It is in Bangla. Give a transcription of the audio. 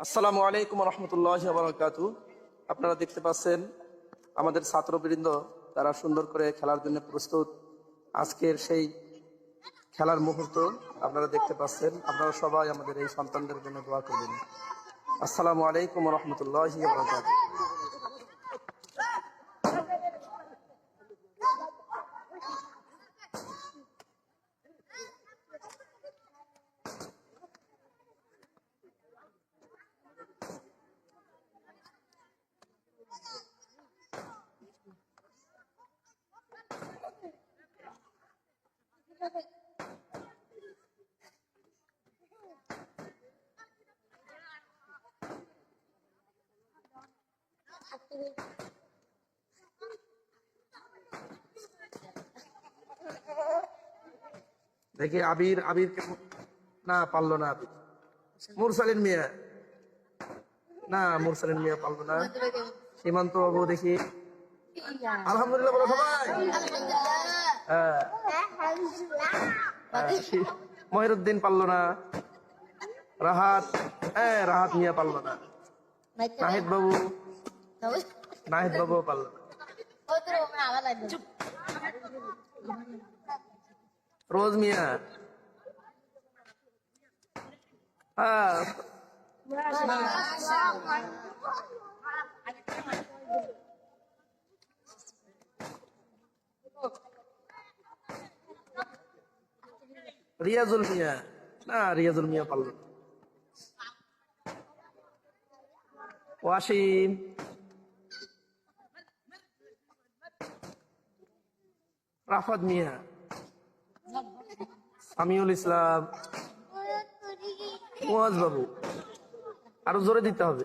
আসসালামু আলাইকুম রহমতুল্লাহ বারকাত আপনারা দেখতে পাচ্ছেন, আমাদের ছাত্রবৃন্দ তারা সুন্দর করে খেলার জন্য প্রস্তুত। আজকের সেই খেলার মুহূর্ত আপনারা দেখতে পাচ্ছেন, আপনারা সবাই আমাদের এই সন্তানদের জন্য দোয়া করবেন। আসসালামু আলাইকুম রহমতুল্লাহ বারকাত দেখি আবির আবির না, পারল না আবির। মুরসালিন মিয়া। না, মুরসালিন মিয়া পারল না। সীমান্ত বাবু দেখি। আলহামদুলিল্লাহ বলো সবাই। হ্যাঁ। মহিরুদ্দিন পারল না। রাহাত হ্যাঁ রাহাত মিয়া পারল না। নাহিদ বাবু নাহিদ বাবু পারল রোজ মিয়া। হ্যাঁ। রিয়াজুল মিয়া। না, রিয়াজুল মিয়া পারল ওয়াসিম। রাফাত মিয়া। সামিউল ইসলাম। মুয়াজ বাবু আরও জোরে দিতে হবে।